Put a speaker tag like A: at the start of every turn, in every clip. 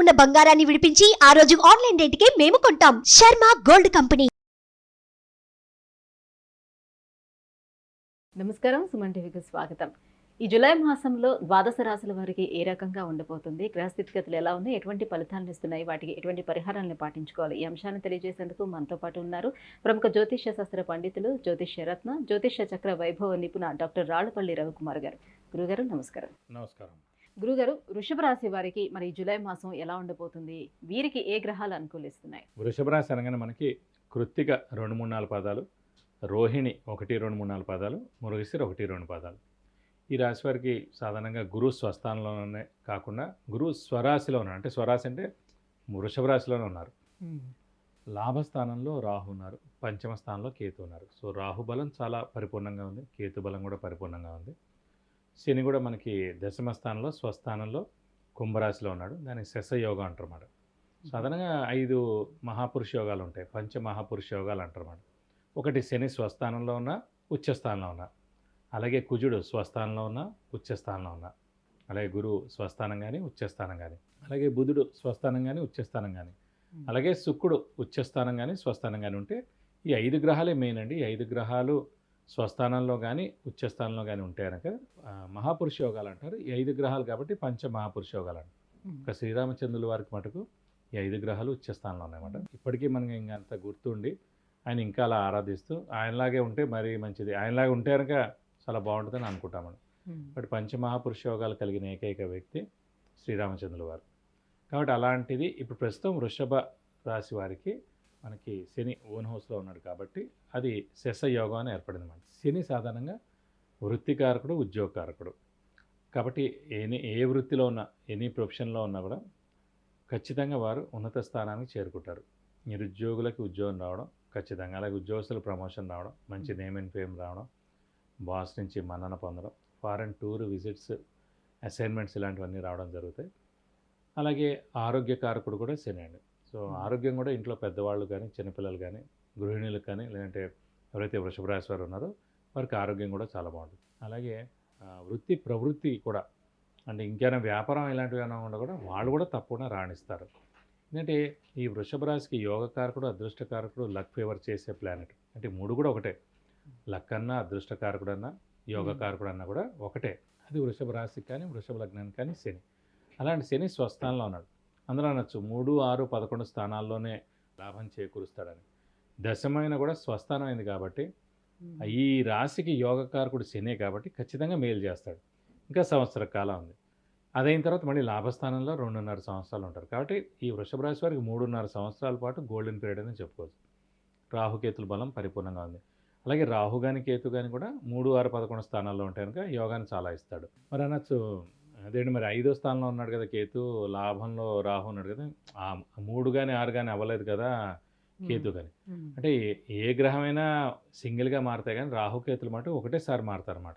A: ఉన్న బంగారాన్ని విడిపించి ఆ రోజు ఆన్లైన్ రేటుకే మేము కొంటాం. Sharma gold company.
B: నమస్కారం సుమన్ టీవీకి స్వాగతం. ఈ జూలై మాసంలో ద్వాదశ రాశుల వారికి ఏ రకంగా ఉండబోతుంది? గ్రహస్థితిగతులు ఎలా ఉన్నాయి? ఎటువంటి ఫలితాలను ఇస్తున్నాయి? వాటికి ఎటువంటి పరిహారాలను పాటించుకోవాలి? ఈ అంశాన్ని తెలియజేసేందుకు మనతో పాటు ఉన్నారు ప్రముఖ జ్యోతిష్య శాస్త్ర పండితులు జ్యోతిష్య రత్న జ్యోతిష్య చక్ర వైభవ నిపుణ డాక్టర్ రాళ్ళపల్లి రవికుమార్ గారు. గురుగారు నమస్కారం.
C: నమస్కారం.
B: గురుగారు వృషభ రాశి వారికి మరి జూలై మాసం ఎలా ఉండబోతుంది? వీరికి ఏ గ్రహాలు అనుకూలిస్తున్నాయి?
C: వృషభ రాశి అనగానే మనకి కృత్తిక రెండు మూడు నాలుగు పదాలు రోహిణి ఒకటి రెండు మూడు నాలుగు పదాలు మురుగశిర ఒకటి రెండు పదాలు. ఈ రాశి వారికి సాధారణంగా గురు స్వస్థానంలోనే కాకుండా గురు స్వరాశిలో ఉన్నారు అంటే స్వరాశి అంటే వృషభ రాశిలోనే ఉన్నారు. లాభస్థానంలో రాహు ఉన్నారు పంచమ స్థానంలో కేతు ఉన్నారు. సో రాహు బలం చాలా పరిపూర్ణంగా ఉంది కేతు బలం కూడా పరిపూర్ణంగా ఉంది. శని కూడా మనకి దశమ స్థానంలో స్వస్థానంలో కుంభరాశిలో ఉన్నాడు. దాన్ని శశ యోగం అంటారు సాధారణంగా ఐదు మహాపురుష యోగాలు ఉంటాయి. పంచ మహాపురుష యోగాలు అంటారు ఒకటి శని స్వస్థానంలో ఉన్న ఉచ్చస్థానంలో ఉన్న. అలాగే కుజుడు స్వస్థానంలో ఉన్న ఉచ్చస్థానంలో ఉన్న. అలాగే గురువు స్వస్థానం కానీ ఉచ్చస్థానం కానీ అలాగే బుధుడు స్వస్థానం కానీ ఉచ్చస్థానం కానీ అలాగే శుక్రుడు ఉచ్చస్థానం కానీ స్వస్థానం కానీ ఉంటే ఈ ఐదు గ్రహాలే మెయిన్ అండి. ఈ ఐదు గ్రహాలు స్వస్థానంలో కానీ ఉచ్చస్థానంలో కానీ ఉంటే కనుక మహాపురుష యోగాలు అంటారు. ఈ ఐదు గ్రహాలు కాబట్టి పంచ మహాపురుష యోగాలు అంటారు. ఒక శ్రీరామచంద్రుల వారికి మటుకు ఈ ఐదు గ్రహాలు ఉచ్చస్థానంలో ఉన్నాయన్నమాట. ఇప్పటికీ మనకి ఇంకా అంత గుర్తుండి ఆయన ఇంకా అలా ఆరాధిస్తూ ఆయనలాగే ఉంటే మరీ మంచిది. ఆయనలాగే ఉంటే కనుక చాలా బాగుంటుందని అనుకుంటామని బట్ పంచమహాపురుష యోగాలు కలిగిన ఏకైక వ్యక్తి శ్రీరామచంద్రుల వారు. కాబట్టి అలాంటిది ఇప్పుడు ప్రస్తుతం వృషభ రాశి వారికి మనకి శని ఓన్ హౌస్లో ఉన్నాడు కాబట్టి అది శశ యోగం అని ఏర్పడింది మనకి శని సాధారణంగా వృత్తికారకుడు ఉద్యోగకారకుడు. కాబట్టి ఎనీ ఏ వృత్తిలో ఉన్న ఎనీ ప్రొఫెషన్లో ఉన్నా కూడా ఖచ్చితంగా వారు ఉన్నత స్థానానికి చేరుకుంటారు. నిరుద్యోగులకి ఉద్యోగం రావడం ఖచ్చితంగా అలాగే ఉద్యోగస్తులు ప్రమోషన్ రావడం మంచి నేమ్ అండ్ ఫేమ్ రావడం బాస్ నుంచి మన్నన పొందడం ఫారెన్ టూర్ విజిట్స్ అసైన్మెంట్స్ ఇలాంటివన్నీ రావడం జరుగుతాయి. అలాగే ఆరోగ్యకారకుడు కూడా శని అండి. సో ఆరోగ్యం కూడా ఇంట్లో పెద్దవాళ్ళు కానీ చిన్నపిల్లలు కానీ గృహిణులకు కానీ లేదంటే ఎవరైతే వృషభ రాశి వారు ఉన్నారో వారికి ఆరోగ్యం కూడా చాలా బాగుంటుంది. అలాగే వృత్తి ప్రవృత్తి కూడా అంటే ఇంకేమైనా వ్యాపారం ఇలాంటివి ఏమైనా ఉన్నా కూడా వాళ్ళు కూడా తప్పకుండా రాణిస్తారు. ఎందుకంటే ఈ వృషభ రాశికి యోగకారకుడు అదృష్టకారకుడు లక్ ఫేవర్ చేసే ప్లానెట్ అంటే మూడు కూడా ఒకటే. లక్ అన్నా అదృష్టకారకుడు అన్నా యోగకారకుడు అన్నా కూడా ఒకటే. అది వృషభ రాశికి కానీ వృషభ లగ్నానికి కానీ శని. అలాంటి శని స్వస్థానంలో ఉన్నాడు. అందులో అనొచ్చు. మూడు ఆరు పదకొండు స్థానాల్లోనే లాభం చేకూరుస్తాడని. దశమైన కూడా స్వస్థానం అయింది కాబట్టి ఈ రాశికి యోగకారకుడు శనే కాబట్టి ఖచ్చితంగా మేలు చేస్తాడు. ఇంకా సంవత్సర కాలం ఉంది. అదైన తర్వాత మళ్ళీ లాభస్థానంలో రెండున్నర సంవత్సరాలు ఉంటారు. కాబట్టి ఈ వృషభ రాశి వారికి మూడున్నర సంవత్సరాల పాటు గోల్డెన్ పీరియడ్ అని చెప్పుకోవచ్చు. రాహుకేతుల బలం పరిపూర్ణంగా ఉంది. అలాగే రాహు కానీ కేతు కానీ కూడా మూడు ఆరు పదకొండు స్థానాల్లో ఉంటే కనుక యోగాన్ని చాలా ఇస్తాడు. మరి అనొచ్చు అదేంటి మరి ఐదో స్థానంలో ఉన్నాడు కదా కేతు లాభంలో రాహు ఉన్నాడు కదా ఆ మూడు కానీ ఆరు కానీ అవ్వలేదు కదా కేతు కానీ అంటే ఏ- గ్రహమైనా సింగిల్గా మారుతాయి కానీ రాహుకేతులు మాట ఒకటేసారి మారుతారన్నమాట.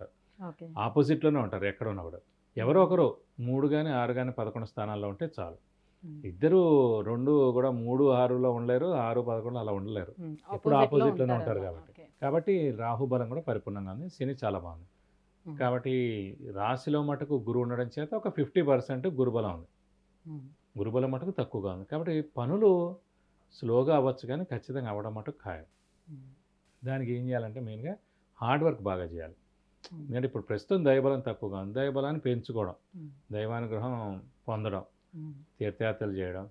C: ఆపోజిట్లోనే ఉంటారు ఎక్కడ ఉన్నా కూడా. ఎవరో ఒకరు మూడు కానీ ఆరు కానీ పదకొండు స్థానాల్లో ఉంటే చాలు. ఇద్దరు రెండు కూడా మూడు ఆరులో ఉండలేరు ఆరు పదకొండు అలా ఉండలేరు. ఎప్పుడు opposite లోనే ఉంటారు కాబట్టి. కాబట్టి రాహు బలం కూడా పరిపూర్ణంగా ఉంది శని చాలా బాగుంది. కాబట్టి రాశిలో మటుకు గురువు ఉండడం చేత ఒక ఫిఫ్టీ పర్సెంట్ గురుబలం ఉంది. గురుబలం మటుకు తక్కువగా ఉంది. కాబట్టి పనులు స్లోగా అవ్వచ్చు కానీ ఖచ్చితంగా అవ్వడం మటుకు ఖాయం. దానికి ఏం చేయాలంటే మెయిన్గా హార్డ్ వర్క్ బాగా చేయాలి. ఎందుకంటే ఇప్పుడు ప్రస్తుతం దైవబలం తక్కువగా ఉంది. దైవబలాన్ని పెంచుకోవడం దైవానుగ్రహం పొందడం తీర్థయాత్రలు చేయడం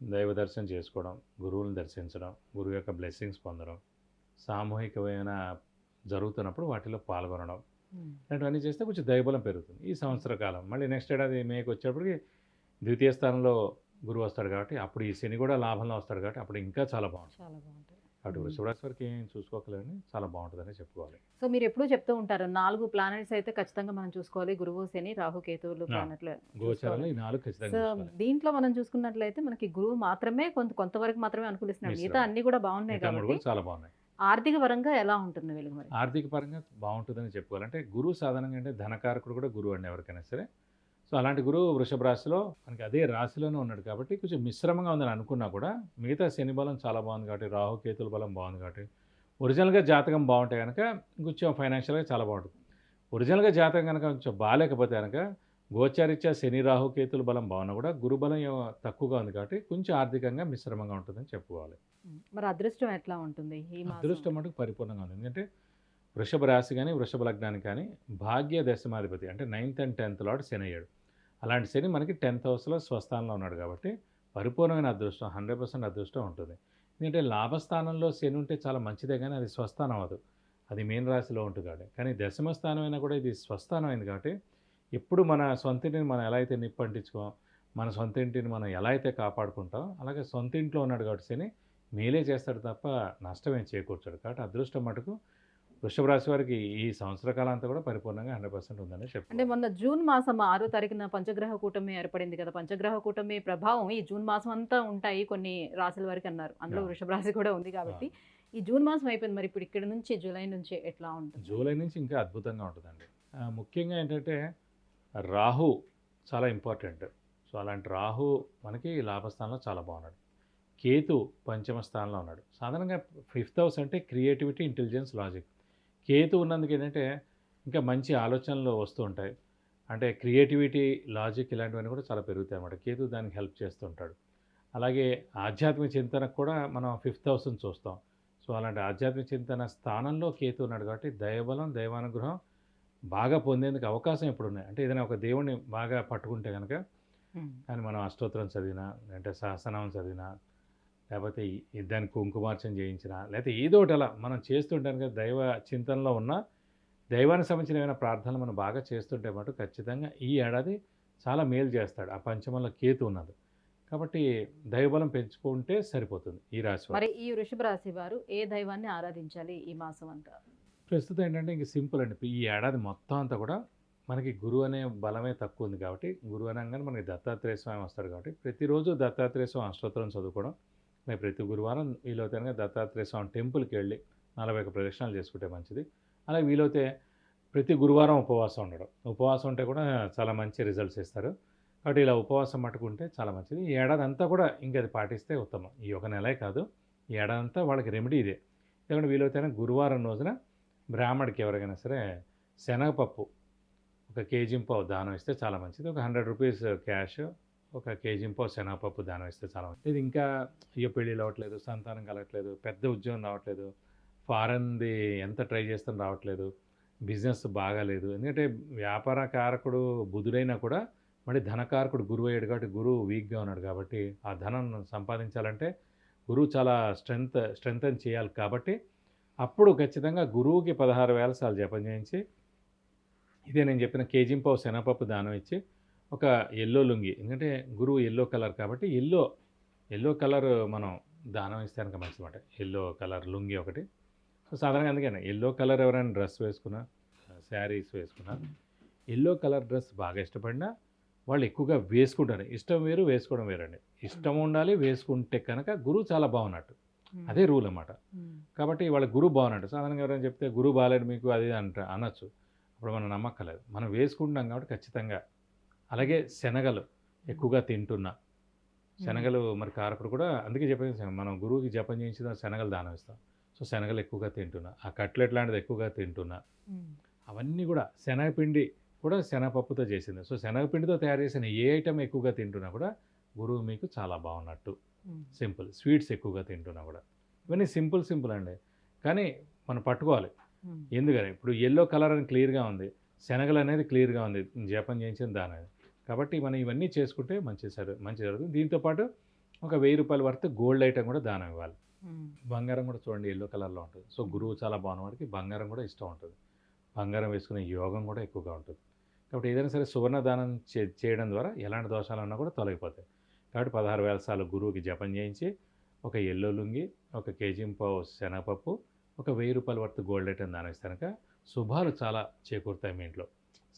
C: దైవ దర్శనం చేసుకోవడం గురువులను దర్శించడం గురువు యొక్క బ్లెస్సింగ్స్ పొందడం సామూహికమైన జరుగుతున్నప్పుడు వాటిలో పాల్గొనడం ఇలాంటివన్నీ చేస్తే కొంచెం దైవబలం పెరుగుతుంది. ఈ సంవత్సర కాలం. మళ్ళీ నెక్స్ట్ ఏడాది మేకి వచ్చేప్పటికి ద్వితీయ స్థానంలో గురువు వస్తాడు కాబట్టి అప్పుడు ఈ శని కూడా లాభంలో వస్తాడు కాబట్టి అప్పుడు ఇంకా చాలా బాగుంటుంది.
B: చాలా బాగుంటుంది. మ్మ్.
C: వృషభరాశి వారికి ఏం చూసుకోకలేని చాలా బాగుంటుందని చెప్పుకోవాలి.
B: సో మీరు ఎప్పుడూ చెప్తూ ఉంటారు నాలుగు ప్లానెట్స్ అయితే ఖచ్చితంగా మనం చూసుకోవాలి గురువు శని రాహు కేతువులు ప్లానెట్లు
C: గోచారాలు ఈ నాలుగు ఖచ్చితంగా.
B: దీంట్లో మనం చూసుకున్నట్లయితే మనకి గురువు మాత్రమే కొంత కొంతవరకు మాత్రమే అనుకూలిస్తున్నాడు. మిగతా. అన్ని కూడా బాగున్నాయి కాబట్టి
C: చాలా బాగున్నాయి.
B: ఆర్థిక పరంగా ఎలా ఉంటుంది వీళ్ళకి మరి?
C: ఆర్థిక పరంగా బాగుంటుందని చెప్పుకోవాలంటే గురువు సాధారణంగా అంటే ధనకారకుడు కూడా గురువు అండి ఎవరికైనా సరే. సో అలాంటి గురువు వృషభ రాశిలో మనకి అదే రాశిలోనే ఉన్నాడు కాబట్టి కొంచెం మిశ్రమంగా ఉందని అనుకున్నా కూడా మిగతా శని బలం చాలా బాగుంది కాబట్టి రాహు కేతుల బలం బాగుంది కాబట్టి ఒరిజినల్గా జాతకం బాగుంటే కనుక కొంచెం ఫైనాన్షియల్గా చాలా బాగుంటుంది. ఒరిజినల్గా జాతకం కనుక కొంచెం బాగాలేకపోతే కనుక గోచారిత్య శని రాహు కేతుల బలం బాగున్నా కూడా గురు బలం ఏమో తక్కువగా ఉంది కాబట్టి కొంచెం ఆర్థికంగా మిశ్రమంగా ఉంటుందని చెప్పుకోవాలి.
B: మరి అదృష్టం ఎట్లా ఉంటుంది?
C: అదృష్టం మటుకు పరిపూర్ణంగా ఉంది ఎందుకంటే వృషభ రాశి కానీ వృషభ లగ్నానికి కానీ భాగ్య దశమాధిపతి అంటే నైన్త్ అండ్ టెన్త్ లాడు శని అయ్యాడు అలాంటి శని మనకి టెన్త్ హౌస్లో స్వస్థానంలో ఉన్నాడు కాబట్టి పరిపూర్ణమైన అదృష్టం హండ్రెడ్ పర్సెంట్ అదృష్టం ఉంటుంది. ఎందుకంటే లాభస్థానంలో శని ఉంటే చాలా మంచిదే కానీ అది స్వస్థానం అవ్వదు. అది మెయిన్ రాశిలో ఉంటుంది కాబట్టి. కానీ దశమ స్థానం అయినా కూడా ఇది స్వస్థానం అయింది కాబట్టి ఎప్పుడు మన సొంత ఇంటిని మనం ఎలా అయితే నిప్పు అంటించుకోం మన సొంత ఇంటిని మనం ఎలా అయితే కాపాడుకుంటాం అలాగే సొంత ఇంట్లో ఉన్నాడు కాబట్టి శని మేలే చేస్తాడు తప్ప నష్టమేం చేకూర్చాడు. కాబట్టి అదృష్టం మటుకు వృషభ రాశి వారికి ఈ సంవత్సర కాలం అంతా కూడా పరిపూర్ణంగా హండ్రెడ్ పర్సెంట్ ఉందని
B: అంటే
C: చెప్పారు
B: మొన్న జూన్ మాసం ఆరో తారీఖున పంచగ్రహ కూటమి ఏర్పడింది కదా. పంచగ్రహ కూటమి ప్రభావం ఈ జూన్ మాసం అంతా ఉంటాయి కొన్ని రాశుల వరకు అన్నారు. అందులో. వృషభ రాశి కూడా ఉంది కాబట్టి ఈ జూన్ మాసం అయిపోయింది మరి ఇప్పుడు ఇక్కడ నుంచి జూలై నుంచి ఎట్లా ఉంటుంది?
C: జూలై నుంచి ఇంకా అద్భుతంగా ఉంటుందండి. ముఖ్యంగా ఏంటంటే రాహు చాలా ఇంపార్టెంట్. సో అలాంటి రాహు మనకి లాభస్థానంలో చాలా బాగున్నాడు. కేతు పంచమ స్థానంలో ఉన్నాడు. సాధారణంగా ఫిఫ్త్ హౌస్ అంటే క్రియేటివిటీ ఇంటెలిజెన్స్ లాజిక్. కేతు ఉన్నందుకు ఏంటంటే ఇంకా మంచి ఆలోచనలు వస్తూ ఉంటాయి. అంటే క్రియేటివిటీ లాజిక్ ఇలాంటివన్నీ కూడా చాలా పెరుగుతాయి అన్నమాట. కేతు దానికి హెల్ప్ చేస్తుంటాడు అలాగే ఆధ్యాత్మిక చింతనకు కూడా మనం ఫిఫ్త్ హౌస్ని చూస్తాం. సో అలాంటి ఆధ్యాత్మిక చింతన స్థానంలో కేతు ఉన్నాడు కాబట్టి దైవబలం దైవానుగ్రహం బాగా పొందేందుకు అవకాశం ఇప్పుడు ఉన్నాయి అంటే ఏదైనా ఒక దేవుణ్ణి బాగా పట్టుకుంటే కనుక కానీ మనం అష్టోత్తరం చదివినా అంటే సహస్రనామం చదివినా లేకపోతే దానికి కుంకుమార్చన చేయించినా లేకపోతే ఏదో ఒకటి అలా మనం చేస్తుంటే కనుక దైవ చింతనలో ఉన్న దైవానికి సంబంధించిన ఏమైనా ప్రార్థనలు మనం బాగా చేస్తుంటే మటు ఖచ్చితంగా ఈ ఏడాది చాలా మేలు చేస్తాడు. ఆ పంచమంలో కేతు ఉన్నది. కాబట్టి దైవబలం పెంచుకుంటే సరిపోతుంది ఈ రాశి.
B: మరి ఈ వృషభ రాశి వారు ఏ దైవాన్ని ఆరాధించాలి ఈ మాసం అంతా?
C: ప్రస్తుతం ఏంటంటే ఇంక సింపుల్ అండి. ఈ ఏడాది మొత్తం అంతా కూడా మనకి గురువు అనే బలమే తక్కువ ఉంది కాబట్టి గురువు అనగానే మనకి దత్తాత్రేయ స్వామి వస్తాడు కాబట్టి ప్రతిరోజు దత్తాత్రేయ స్వామి అష్టోత్తరం చదువుకోవడం మేము ప్రతి గురువారం వీలైతే కనుక దత్తాత్రేయ స్వామి టెంపుల్కి వెళ్ళి నలభై ఒక ప్రదక్షిణాలు చేసుకుంటే మంచిది. అలాగే వీలైతే ప్రతి గురువారం ఉపవాసం ఉండడం. ఉపవాసం ఉంటే కూడా చాలా మంచి రిజల్ట్స్ ఇస్తారు. కాబట్టి ఇలా ఉపవాసం పట్టుకుంటే చాలా మంచిది. ఈ ఏడాది అంతా కూడా ఇంకా అది పాటిస్తే ఉత్తమం. ఈ ఒక నెలే కాదు. ఈ ఏడాది అంతా వాళ్ళకి రెమెడీ ఇదే. ఎందుకంటే వీలైతే గురువారం రోజున బ్రాహ్మడికి ఎవరికైనా సరే శనగపప్పు ఒక కేజీ పావు దానం ఇస్తే చాలా మంచిది. ఒక హండ్రెడ్ రూపీస్ క్యాష్ ఒక కేజీ పావు శనగపప్పు దానం ఇస్తే చాలా మంచిది. ఇది ఇంకా అయ్యో పెళ్ళిళ్ళు అవ్వట్లేదు సంతానం కలగట్లేదు పెద్ద ఉద్యోగం రావట్లేదు ఫారెన్ది ఎంత ట్రై చేస్తాం రావట్లేదు బిజినెస్ బాగాలేదు. ఎందుకంటే వ్యాపార కారకుడు బుధుడైనా కూడా మళ్ళీ ధనకారకుడు గురువు అయ్యాడు కాబట్టి గురువు వీక్గా ఉన్నాడు కాబట్టి ఆ ధనం సంపాదించాలంటే గురువు చాలా స్ట్రెంగ్త్ స్ట్రెంగ్త్ చేయాలి కాబట్టి అప్పుడు ఖచ్చితంగా గురువుకి పదహారు వేల సార్లు జపం చేయించి ఇదే నేను చెప్పిన కేజీ పావు శనగపప్పు దానం ఇచ్చి ఒక ఎల్లో లుంగి. ఎందుకంటే గురువు ఎల్లో కలర్ కాబట్టి ఎల్లో ఎల్లో కలర్ మనం దానం ఇస్తే కనుక మంచిదన్నమాట. ఎల్లో కలర్ లుంగి ఒకటి. సో సాధారణంగా అందుకని ఎల్లో కలర్ ఎవరైనా డ్రెస్ వేసుకున్నా శారీస్ వేసుకున్నా ఎల్లో కలర్ డ్రెస్ బాగా ఇష్టపడినా వాళ్ళు ఎక్కువగా వేసుకుంటారు. ఇష్టం వేరు వేసుకోవడం వేరండి. ఇష్టం ఉండాలి వేసుకుంటే కనుక గురువు చాలా బాగున్నట్టు. అదే రూల్ అన్నమాట. కాబట్టి వాళ్ళ గురువు బాగున్నట్టు సాధారణంగా ఎవరైనా చెప్తే గురువు బాగాలేడు మీకు అది అంట అనొచ్చు. అప్పుడు మనం నమ్మక్కలేదు మనం వేసుకుంటున్నాం కాబట్టి ఖచ్చితంగా. అలాగే శనగలు ఎక్కువగా తింటున్నా. శనగలు మరి కారకుడు కూడా అందుకే చెప్పేసి మనం గురువుకి జపం చేయించిన శనగలు దానం ఇస్తాం. సో శనగలు ఎక్కువగా తింటున్నా. ఆ కట్లెట్ లాంటిది ఎక్కువగా తింటున్నా. అవన్నీ కూడా శనగపిండి కూడా శనగపప్పుతో చేసింది. సో శనగపిండితో తయారు చేసిన ఏ ఐటమ్ ఎక్కువగా తింటున్నా కూడా గురువు మీకు చాలా బాగున్నట్టు. సింపుల్. స్వీట్స్ ఎక్కువగా తింటున్నా కూడా. ఇవన్నీ సింపుల్ సింపుల్ అండి. కానీ మనం పట్టుకోవాలి. ఎందుకని? ఇప్పుడు ఎల్లో కలర్ అని క్లియర్గా ఉంది. శనగలు అనేది క్లియర్గా ఉంది. జపం చేయించిన దాని. కాబట్టి మనం ఇవన్నీ చేసుకుంటే మంచి సరే మంచి జరుగుతుంది. దీంతోపాటు ఒక వెయ్యి రూపాయల వర్త్ గోల్డ్ ఐటమ్ కూడా దానం ఇవ్వాలి. బంగారం కూడా చూడండి ఎల్లో కలర్లో ఉంటుంది. సో గురువు చాలా బాగున్న వాడికి బంగారం కూడా ఇష్టం ఉంటుంది. బంగారం వేసుకునే యోగం కూడా ఎక్కువగా ఉంటుంది. కాబట్టి ఏదైనా సరే సువర్ణ దానం చేయడం ద్వారా ఎలాంటి దోషాలు ఉన్నా కూడా తొలగిపోతాయి. కాబట్టి పదహారు వేల సార్లు గురువుకి జపం చేయించి ఒక ఎల్లో లుంగి ఒక కేజీ పావు శనగపప్పు ఒక వెయ్యి రూపాయల వర్త్ గోల్డ్ ఐటమ్ దానం కనుక శుభాలు చాలా చేకూరుతాయి మీ ఇంట్లో.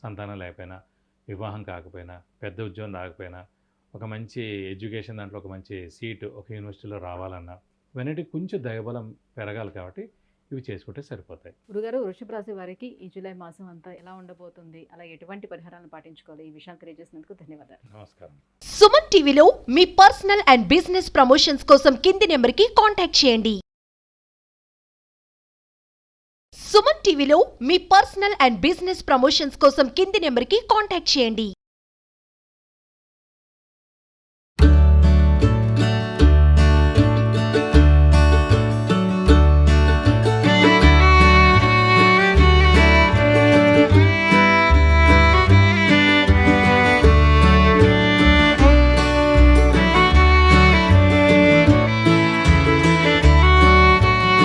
C: సంతానం లేకపోయినా వివాహం కాకపోయినా పెద్ద ఉద్యోగం రాకపోయినా ఒక మంచి ఎడ్యుకేషన్ దాంట్లో ఒక మంచి సీటు ఒక యూనివర్సిటీలో రావాలన్నా ఇవన్నీ కొంచెం దయబలం పెరగాలి కాబట్టి ఇవి చేసుకుంటే సరిపోతాయి.
B: గురుగారు వృషభ రాశి వారికి ఈ జూలై మాసం అంతా ఎలా ఉండబోతుంది? అలా ఎటువంటి పరిహారాలను పాటించుకోవాలి? ఈ విషయాన్ని తెలియజేసినందుకు ధన్యవాదాలు.
C: నమస్కారం.
A: సుమన్ టీవీలో మీ పర్సనల్ అండ్ బిజినెస్ ప్రమోషన్స్ కోసం కింది నెంబర్కి కాంటాక్ట్ చేయండి. సుమన్ టీవీలో మీ పర్సనల్ అండ్ బిజినెస్ ప్రమోషన్స్ కోసం కింది నెంబర్కి కాంటాక్ట్ చేయండి.